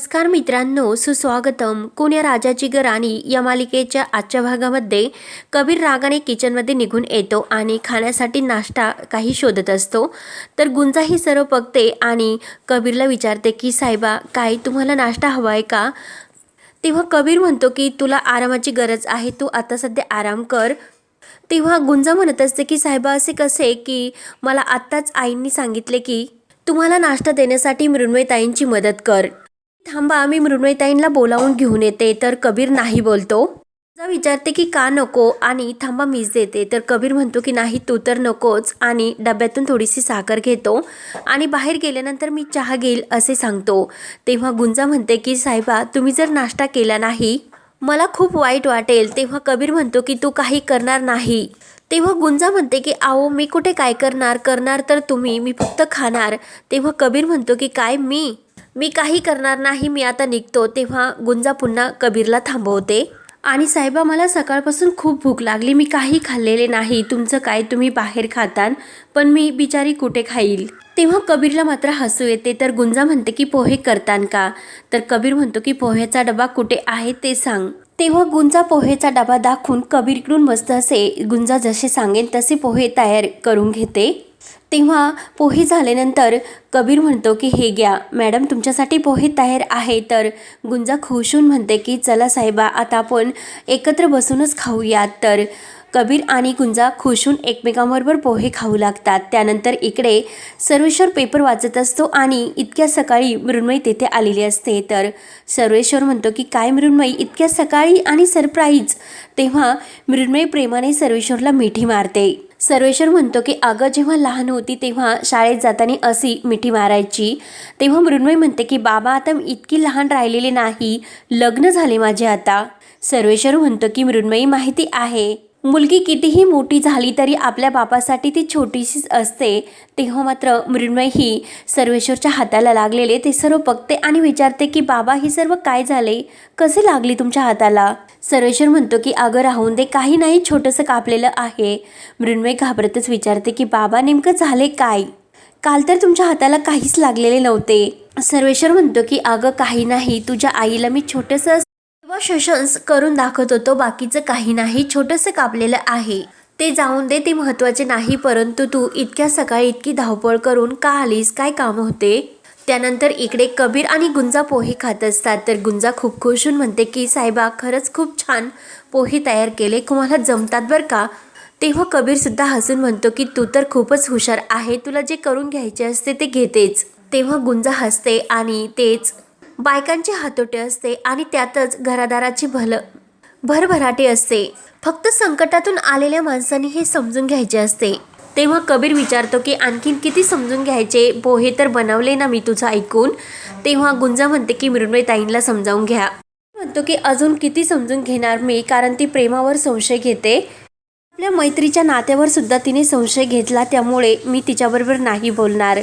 नमस्कार मित्रांनो सुस्वागतम. कुण्या राजाची ग राणी या मालिकेच्या आजच्या भागामध्ये कबीर रागाने किचनमध्ये निघून येतो आणि खाण्यासाठी नाश्ता काही शोधत असतो. तर गुंजा ही सर्व बघते आणि कबीरला विचारते की साहेबा काय तुम्हाला नाश्ता हवा आहे का? तेव्हा कबीर म्हणतो की तुला आरामाची गरज आहे तू आता सध्या आराम कर. तेव्हा गुंजा म्हणत असते की साहेबा असे कसे की मला आत्ताच आईंनी सांगितले की तुम्हाला नाश्ता देण्यासाठी मृण्मयताईंची मदत कर. थांबा मी मृण्मयताईंना बोलावून घेऊन येते तर कबीर नाही बोलतो. गुंजा विचारते की का नको? आणि थांबा मीच देते. तर कबीर म्हणतो की नाही तू तर नकोच. आणि डब्यातून थोडीशी साखर घेतो. आणि बाहेर गेल्यानंतर मी चहा घेईल असे सांगतो. तेव्हा गुंजा म्हणते की साहेबा तुम्ही जर नाश्ता केला नाही मला खूप वाईट वाटेल. तेव्हा कबीर म्हणतो की तू काही करणार नाही. तेव्हा गुंजा म्हणते की आहो मी कुठे काय करणार? करणार तर तुम्ही मी फक्त खाणार. तेव्हा कबीर म्हणतो की काय मी? मी काही करणार नाही मी आता निघतो. तेव्हा गुंजा पुन्हा कबीरला थांबवते. आणि साहेबा मला सकाळपासून खूप भूक लागली. मी काही खाल्लेले नाही. तुमचं काय? तुम्ही बाहेर खातान. पण मी बिचारी कुठे खाईल? तेव्हा कबीरला मात्र हसू येते. तर गुंजा म्हणते की पोहे करतान का? तर कबीर म्हणतो की पोह्याचा डबा कुठे आहे ते सांग. तेव्हा गुंजा पोहेचा डबा दाखवून कबीरकडून मस्त असे गुंजा जसे सांगेन तसे पोहे तयार करून घेते. तेव्हा पोहे झाल्यानंतर कबीर म्हणतो की हे घ्या मॅडम तुमच्यासाठी पोहे तयार आहे तर गुंजा खुश होऊन म्हणते की चला साहेबा आता आपण एकत्र बसूनच खाऊयात. तर कबीर आणि गुंजा खुश होऊन एकमेकांबरोबर पोहे खाऊ लागतात. त्यानंतर इकडे सर्वेश्वर पेपर वाचत असतो आणि इतक्या सकाळी मृण्मयी तेथे आलेली असते. तर सर्वेश्वर म्हणतो की काय मृण्मयी इतक्या सकाळी आणि सरप्राईज तेव्हा मृण्मयी प्रेमाने सर्वेश्वरला मिठी मारते. सर्वेश्वर म्हणतो की अगं जेव्हा लहान होती तेव्हा शाळेत जाताना अशी मिठी मारायची. तेव्हा मृण्मय म्हणते की बाबा आता मी इतकी लहान राहिलेली नाही. लग्न झाले माझे आता. सर्वेश्वर म्हणतो की मृण्मयी माहिती आहे. मुलगी कितीही मोठी झाली तरी आपल्या बापासाठी ती छोटीशीच असते. तेव्हा मात्र मृण्मय ही सर्वेश्वरच्या हाताला लागलेले ते सर्व बघते आणि विचारते की बाबा ही सर्व काय झाले? कसे लागली तुमच्या हाताला? सर्वेश्वर म्हणतो की अगं राहून दे काही नाही छोटंसं कापलेलं आहे. मृण्मय घाबरतच विचारते की बाबा नेमकं झाले काय? काल तर तुमच्या हाताला काहीच लागलेले नव्हते. सर्वेश्वर म्हणतो की अगं काही नाही तुझ्या आईला मी छोटंसं सेशन्स करून दाखवत होतो. बाकीचं काही नाही. छोटंसं कापलेलं आहे. ते जाऊन दे ते महत्त्वाचे नाही. परंतु तू इतक्या सकाळी इतकी धावपळ करून का आलीस? काय काम होते? त्यानंतर इकडे कबीर आणि गुंजा पोहे खात असतात. तर गुंजा खूप खुश होऊन म्हणते की साहेबा खरंच खूप छान पोहे तयार केले. तुम्हाला जमतात बरं का? तेव्हा कबीरसुद्धा हसून म्हणतो की तू तर खूपच हुशार आहे. तुला जे करून घ्यायचे असते ते घेतेच. तेव्हा गुंजा हसते आणि तेच बायकांचे हातोटे असते आणि त्यातच घरादाराची भल भरभराटी असते. फक्त संकटातून आलेल्या माणसांनी हे समजून घ्यायचे असते. तेव्हा कबीर विचारतो की आणखीन किती समजून घ्यायचे? पोहे तर बनवले ना मी तुझं ऐकून. तेव्हा गुंजा म्हणते की मृण्मय ताईंना समजावून घ्या. म्हणतो की अजून किती समजून घेणार मी? कारण ती प्रेमावर संशय घेते. आपल्या मैत्रीच्या नात्यावर सुद्धा तिने संशय घेतला त्यामुळे मी तिच्याबरोबर नाही बोलणार.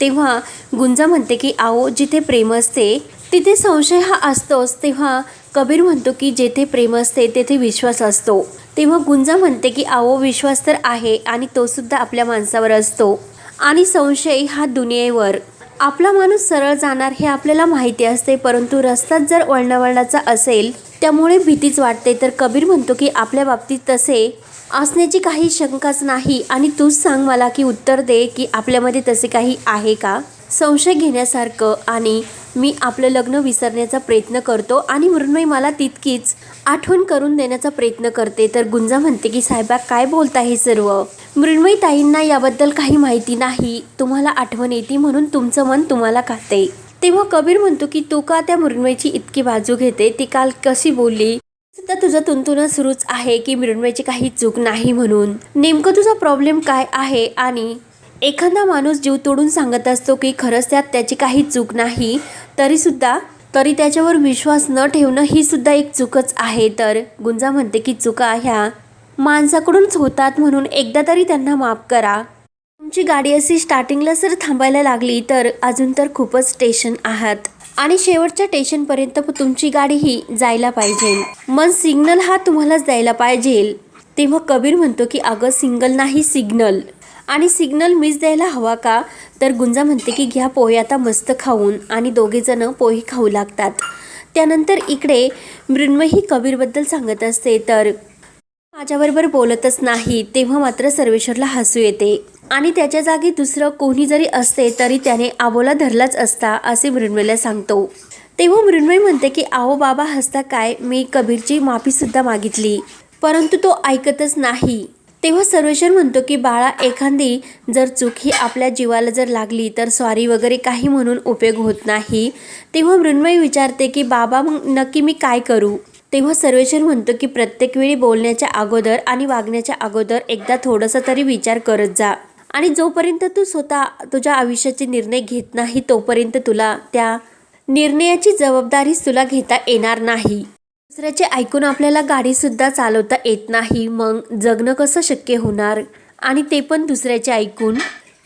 तेव्हा गुंजा म्हणते की आओ जिथे प्रेम असते तिथे संशय हा असतोच. तेव्हा कबीर म्हणतो की जेथे प्रेम असते तेथे विश्वास असतो. तेव्हा गुंजा म्हणते की आओ विश्वास तर आहे आणि तो सुद्धा आपल्या माणसावर असतो. आणि संशय हा दुनियेवर. आपला माणूस सरळ जाणार हे आपल्याला माहिती असते परंतु रस्ताच जर वळणावळणाचा असेल त्यामुळे भीतीच वाटते. तर कबीर म्हणतो की आपल्या बाबतीत तसे असण्याची काही शंकाच नाही आणि तूच सांग मला की उत्तर दे की आपल्यामध्ये तसे काही आहे का? संशय घेण्यासारखं आणि मी आपलं लग्न विसरण्याचा प्रयत्न करतो आणि मृण्मयी मला तितकीच आठवण करून देण्याचा प्रयत्न करते. तर गुंजा म्हणते की साहेबा काय बोलता हे सर्व? मृण्मयी ताईंना याबद्दल काही माहिती नाही. तुम्हाला आठवण येते म्हणून तुमचं मन तुम्हाला खाते. तेव्हा कबीर म्हणतो की तू का त्या मृण्मयीची इतकी बाजू घेते? ती काल कशी बोलली? सुद्धा तुझं तुंतुणं सुरूच आहे की मृण्मयची काही चूक नाही म्हणून. नेमकं तुझा प्रॉब्लेम काय आहे आणि एखादा माणूस जीव तोडून सांगत असतो की खरंच त्यात त्याची काही चूक नाही तरीसुद्धा तरी त्याच्यावर विश्वास न ठेवणं ही सुद्धा एक चूकच आहे. तर गुंजा म्हणते की चुका ह्या माणसाकडूनच होतात म्हणून एकदा तरी त्यांना माफ करा. तुमची गाडी अशी स्टार्टिंगला जर थांबायला लागली तर अजून तर खूपच स्टेशन आहात. आणि शेवटच्या स्टेशनपर्यंत तुमची गाडी ही जायला पाहिजे. मग सिग्नल हा तुम्हालाच द्यायला पाहिजे. तेव्हा कबीर म्हणतो की अगं सिंगल नाही सिग्नल आणि सिग्नल मिस द्यायला हवा का? तर गुंजा म्हणते की घ्या पोहे आता मस्त खाऊन. आणि दोघेजणं पोहे खाऊ लागतात. त्यानंतर इकडे मृण्मय ही कबीरबद्दल सांगत असते तर माझ्याबरोबर बोलतच नाही तेव्हा मात्र सर्वेश्वरला हसू येते. आणि त्याच्या जागी दुसरं कोणी जरी असते तरी त्याने आबोला धरलाच असता असे मृण्मयला सांगतो. तेव्हा मृण्मय म्हणते की आहो बाबा हसता काय? मी कबीरची माफीसुद्धा मागितली. परंतु तो ऐकतच नाही. तेव्हा सर्वेश्वर म्हणतो की बाळा एखादी जर चूक ही आपल्या जीवाला जर लागली तर सॉरी वगैरे काही म्हणून उपयोग होत नाही. तेव्हा मृण्मय विचारते की बाबा मग नक्की मी काय करू? तेव्हा सर्वेश्वर म्हणतो की प्रत्येक वेळी बोलण्याच्या अगोदर आणि वागण्याच्या अगोदर एकदा थोडासा तरी विचार करत जा आणि जोपर्यंत तू स्वतः तुझ्या आयुष्याचे निर्णय घेत नाही तोपर्यंत तुला त्या निर्णयाची जबाबदारीच तुला घेता येणार नाही. दुसऱ्याचे ऐकून आपल्याला गाडीसुद्धा चालवता येत नाही. मग जगणं कसं शक्य होणार? आणि ते पण दुसऱ्याचे ऐकून.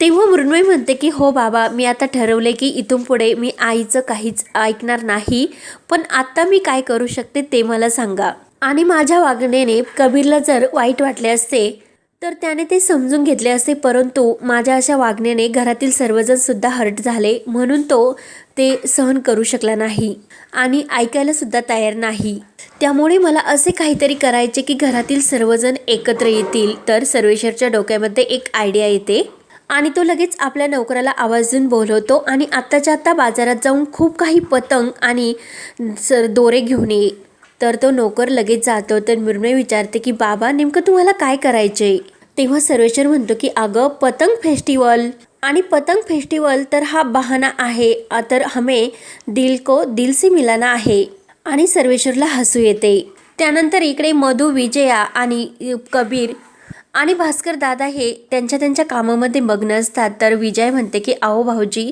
तेव्हा मृण्मय म्हणते की हो बाबा मी आता ठरवले की इथून पुढे मी आईचं काहीच ऐकणार नाही. पण आत्ता मी काय करू शकते ते मला सांगा. आणि माझ्या वागण्याने कबीरला जर वाईट वाटले असते तर त्याने ते समजून घेतले असते परंतु माझ्या अशा वागण्याने घरातील सर्वजणसुद्धा हर्ट झाले म्हणून तो ते सहन करू शकला नाही आणि ऐकायला सुद्धा तयार नाही. त्यामुळे मला असे काहीतरी करायचे की घरातील सर्वजण एकत्र येतील तर सर्वेश्वरच्या डोक्यामध्ये एक आयडिया येते. आणि तो लगेच आपल्या नोकराला आवाज देऊन बोलवतो आणि आत्ताच्या आत्ता बाजारात जाऊन खूप काही पतंग आणि सर दोरे घेऊन ये. तर तो नोकर लगेच जातो तर मुर्मे विचारते की बाबा नेमकं तुम्हाला काय करायचे तेव्हा सर्वेश्वर म्हणतो की अगं पतंग फेस्टिवल. आणि पतंग फेस्टिवल तर हा बहाना आहे. तर हमें दिल को दिल से मिलाना आहे. आणि सर्वेश्वरला हसू येते. त्यानंतर इकडे मधु विजया आणि कबीर आणि भास्कर दादा हे त्यांच्या त्यांच्या कामामध्ये मग्न असतात. तर विजय म्हणते की आहो भाऊजी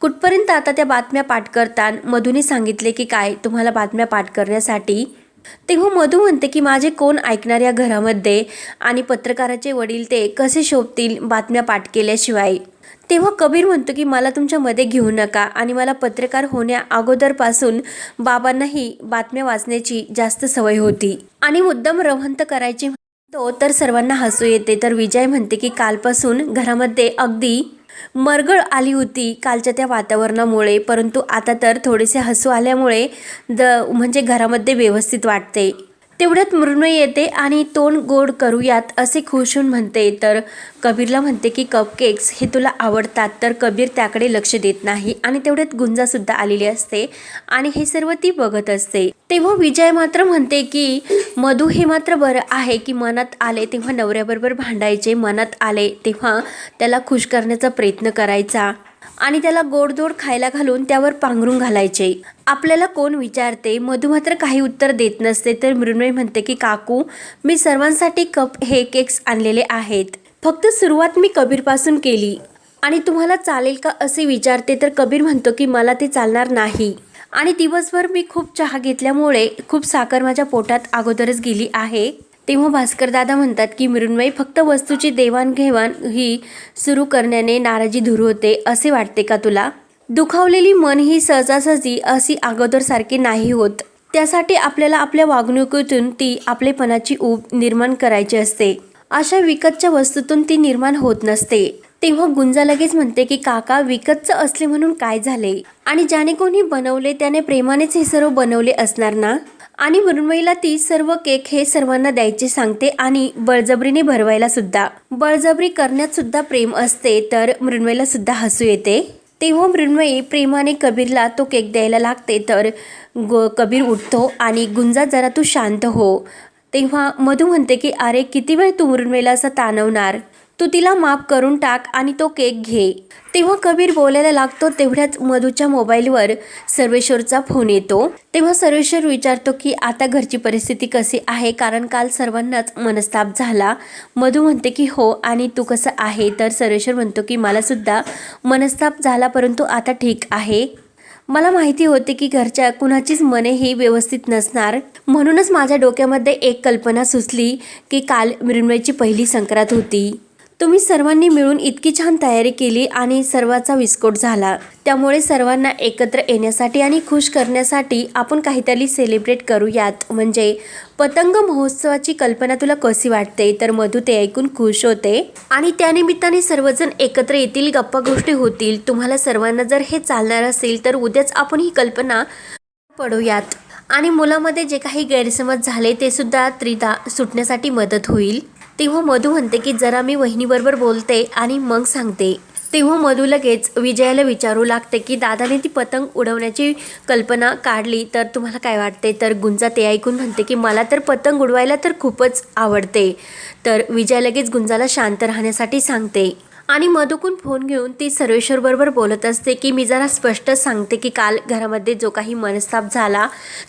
कुठपर्यंत आता त्या बातम्या पाठ करतात मधूने सांगितले की काय तुम्हाला बातम्या पाठ करण्यासाठी तेव्हा मधू म्हणते की माझे कोण ऐकणार या घरामध्ये? आणि पत्रकाराचे वडील ते कसे शोभतील बातम्या पाठ केल्याशिवाय? तेव्हा कबीर म्हणतो की मला तुमच्यामध्ये घेऊ नका आणि मला पत्रकार होण्या अगोदरपासून बाबांनाही बातम्या वाचण्याची जास्त सवय होती. आणि मुद्दाम रवंत करायची तो तर सर्वांना हसू येते. तर विजय म्हणते की कालपासून घरामध्ये अगदी मरगळ आली होती कालच्या त्या वातावरणामुळे परंतु आता तर थोडेसे हसू आल्यामुळे द म्हणजे घरामध्ये व्यवस्थित वाटते. तेवढ्यात मृण्मयी येते आणि तोंड गोड करूयात असे खुश होऊन म्हणते. तर कबीरला म्हणते की कपकेक्स हे तुला आवडतात तर कबीर त्याकडे लक्ष देत नाही. आणि तेवढ्यात गुंजासुद्धा आलेली असते आणि हे सर्व ती बघत असते. तेव्हा विजय मात्र म्हणते की मधू हे मात्र बरं आहे की मनात आले तेव्हा नवऱ्याबरोबर भांडायचे मनात आले तेव्हा त्याला खुश करण्याचा प्रयत्न करायचा. आणि त्याला गोडधोड खायला घालून त्यावर पांघरून घालायचे. आपल्याला कोण विचारते? मधु मात्र काही उत्तर देत नसते तर मृण्मय म्हणते की काकू मी सर्वांसाठी कप हे केक्स आणलेले आहेत. फक्त सुरुवात मी कबीरपासून केली. आणि तुम्हाला चालेल का असे विचारते तर कबीर म्हणतो की मला ते चालणार नाही. आणि दिवसभर मी खूप चहा घेतल्यामुळे खूप साखर माझ्या पोटात अगोदरच गेली आहे. तेव्हा भास्कर दादा म्हणतात की मृण्मयी फक्त वस्तूची देवाणघेवाण ही सुरू करण्याने नाराजी दूर होते असे वाटते का तुला? दुखावलेली मन ही सहजासहजी अशी अगोदरसारखी नाही होत. त्यासाठी आपल्याला आपल्या वागणुकीतून ती आपलेपणाची ऊब निर्माण करायची असते. अशा विकतच्या वस्तूतून ती निर्माण होत नसते. तेव्हा गुंजा लगेच म्हणते की काका विकतचं असले म्हणून काय झाले? आणि ज्याने कोणी बनवले त्याने प्रेमानेच हे सर्व बनवले असणार ना? आणि मृण्मयीला ती सर्व केक हे सर्वांना द्यायचे सांगते आणि बळजबरीने भरवायला सुद्धा. बळजबरी करण्यात सुद्धा प्रेम असते तर मृण्मयीला सुद्धा हसू येते. तेव्हा मृण्मयी प्रेमाने कबीरला तो केक द्यायला लागते तर ग कबीर उठतो आणि गुंजा जरा तू शांत हो. तेव्हा मधू म्हणते की अरे किती वेळ तू मृण्मयीला असं ताणवणार? तू तिला माफ करून टाक आणि तो केक घे. तेव्हा कबीर बोलायला लागतो तेवढ्याच मधूच्या मोबाईलवर सर्वेश्वरचा फोन येतो. तेव्हा सर्वेश्वर विचारतो की आता घरची परिस्थिती कशी आहे? कारण काल सर्वांनाच मनस्ताप झाला. मधू म्हणते की हो आणि तू कसं आहे? तर सर्वेश्वर म्हणतो की मला सुद्धा मनस्ताप झाला परंतु आता ठीक आहे. मला माहिती होते की घरच्या कुणाचीच मने ही व्यवस्थित नसणार. म्हणूनच माझ्या डोक्यामध्ये एक कल्पना सुचली की काल मृण्मयची पहिली संक्रांत होती. तुम्ही सर्वांनी मिळून इतकी छान तयारी केली आणि सर्वाचा विस्फोट झाला. त्यामुळे सर्वांना एकत्र येण्यासाठी आणि खुश करण्यासाठी आपण काहीतरी सेलिब्रेट करूयात. म्हणजे पतंग महोत्सवाची कल्पना तुला कशी वाटते? तर मधू ते ऐकून खुश होते. आणि त्यानिमित्ताने सर्वजण एकत्र येतील गप्पा गोष्टी होतील. तुम्हाला सर्वांना जर हे चालणार असेल तर उद्याच आपण ही कल्पना पडूयात. आणि मुलामध्ये जे काही गैरसमज झाले ते सुद्धा त्रिदा सुटण्यासाठी मदत होईल. तेव्हा मधू म्हणते की जरा मी वहिनीबरोबर बोलते आणि मग सांगते. तेव्हा मधू लगेच विजयाला विचारू लागते की दादाने ती पतंग उडवण्याची कल्पना काढली तर तुम्हाला काय वाटते? तर गुंजा ते ऐकून म्हणते की मला तर पतंग उडवायला तर खूपच आवडते. तर विजय लगेच गुंजाला शांत राहण्यासाठी सांगते. आणि मधुकून फोन घेऊन ती सर्वेश्वरबरोबर बोलत असते की मी जरा स्पष्ट सांगते की काल घरामध्ये जो काही मनस्ताप झाला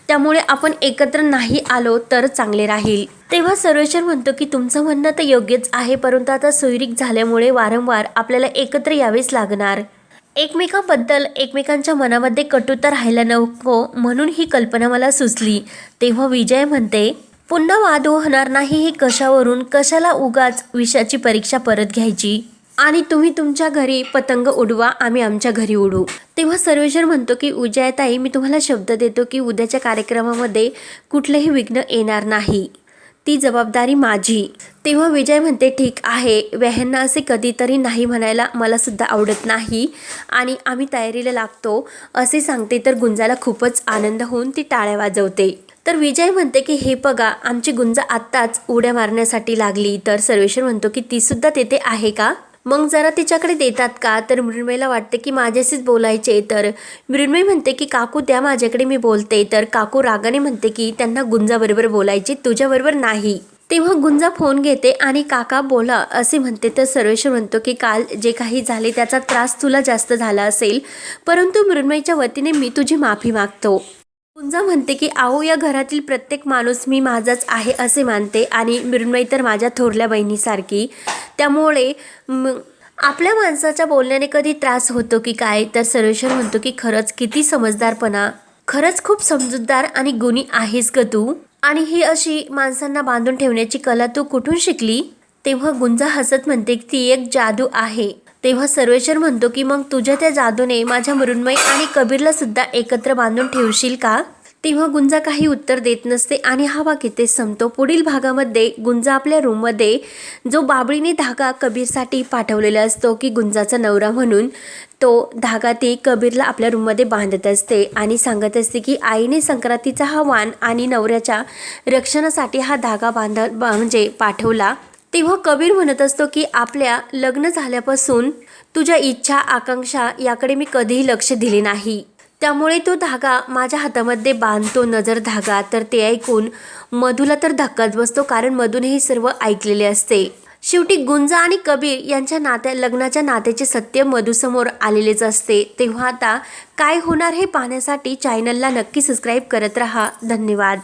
त्यामुळे आपण एकत्र नाही आलो तर चांगले राहील. तेव्हा सर्वेश्वर म्हणतो की तुमचं म्हणणं तर योग्यच आहे परंतु आता सोयरीक झाल्यामुळे वारंवार आपल्याला एकत्र यावेच लागणार. एकमेकांबद्दल एकमेकांच्या मनामध्ये कटुता राहायला नको म्हणून ही कल्पना मला सुचली. तेव्हा विजय म्हणते पुन्हा वाद होणार नाही हे कशावरून? कशाला उगाच विषयाची परीक्षा परत घ्यायची? आणि तुम्ही तुमच्या घरी पतंग उडवा आम्ही आमच्या घरी उडू. तेव्हा सर्वेश्वर म्हणतो की उजयाताई मी तुम्हाला शब्द देतो की उद्याच्या कार्यक्रमामध्ये कुठलेही विघ्न येणार नाही. ती जबाबदारी माझी. तेव्हा विजय म्हणते ठीक आहे व्याह्यांना असे कधीतरी नाही म्हणायला मला सुद्धा आवडत नाही आणि आम्ही तयारीला लागतो असे सांगते. तर गुंजाला खूपच आनंद होऊन ती टाळ्या वाजवते. तर विजय म्हणते की हे बघा आमची गुंज आत्ताच उड्या मारण्यासाठी लागली. तर सर्वेश्वर म्हणतो की ती सुद्धा तेथे आहे का? मग जरा तिच्याकडे देतात का? तर मृण्मयला वाटते की माझ्याशीच बोलायचे. तर मृण्मय म्हणते की काकू द्या माझ्याकडे मी बोलते. तर काकू रागाने म्हणते की त्यांना गुंजाबरोबर बोलायचे तुझ्याबरोबर नाही. तेव्हा गुंजा फोन घेते आणि काका बोला असे म्हणते. तर सर्वेश्वर म्हणतो की काल जे काही झाले त्याचा त्रास तुला जास्त झाला असेल परंतु मृण्मयच्या वतीने मी तुझी माफी मागतो. गुंजा म्हणते की आहो या घरातील प्रत्येक माणूस मी माझाच आहे असे मानते. आणि मृण्मयी तर माझ्या थोरल्या बहिणीसारखी त्यामुळे म- आपल्या माणसाच्या बोलण्याने कधी त्रास होतो की काय? तर सर्वेश्वर म्हणतो की खरंच किती समजदारपणा. खरंच खूप समजूतदार आणि गुणी आहेस ग तू. आणि ही अशी माणसांना बांधून ठेवण्याची कला तू कुठून शिकली? तेव्हा गुंजा हसत म्हणते की ती एक जादू आहे. तेव्हा सर्वेश्वर म्हणतो की मग तुझ्या त्या जादूने माझ्या मृण्मय आणि कबीरला सुद्धा एकत्र बांधून ठेवशील का? तेव्हा गुंजा काही उत्तर देत नसते आणि हा वाक्य इथे संपतो. पुढील भागामध्ये गुंजा आपल्या रूममध्ये जो बाबळीने धागा कबीरसाठी पाठवलेला असतो की गुंजाचा नवरा म्हणून तो धागा ती कबीरला आपल्या रूममध्ये बांधत असते आणि सांगत असते की आईने संक्रांतीचा हा वाण आणि नवऱ्याच्या रक्षणासाठी हा धागा बांध बा- म्हणजे पाठवला. तेव्हा कबीर म्हणत असतो की आपल्या लग्न झाल्यापासून तुझ्या इच्छा आकांक्षा याकडे मी कधीही लक्ष दिले नाही. त्यामुळे तो धागा माझ्या हातामध्ये बांधतो नजर धागा. तर ते ऐकून मधूला तर धक्काच बसतो कारण मधूने हे सर्व ऐकलेले असते. शेवटी गुंजा आणि कबीर यांच्या नात्या लग्नाच्या नात्याचे सत्य मधूसमोर आलेलेच असते. तेव्हा आता काय होणार हे पाहण्यासाठी चॅनलला नक्की सबस्क्राईब करत राहा. धन्यवाद.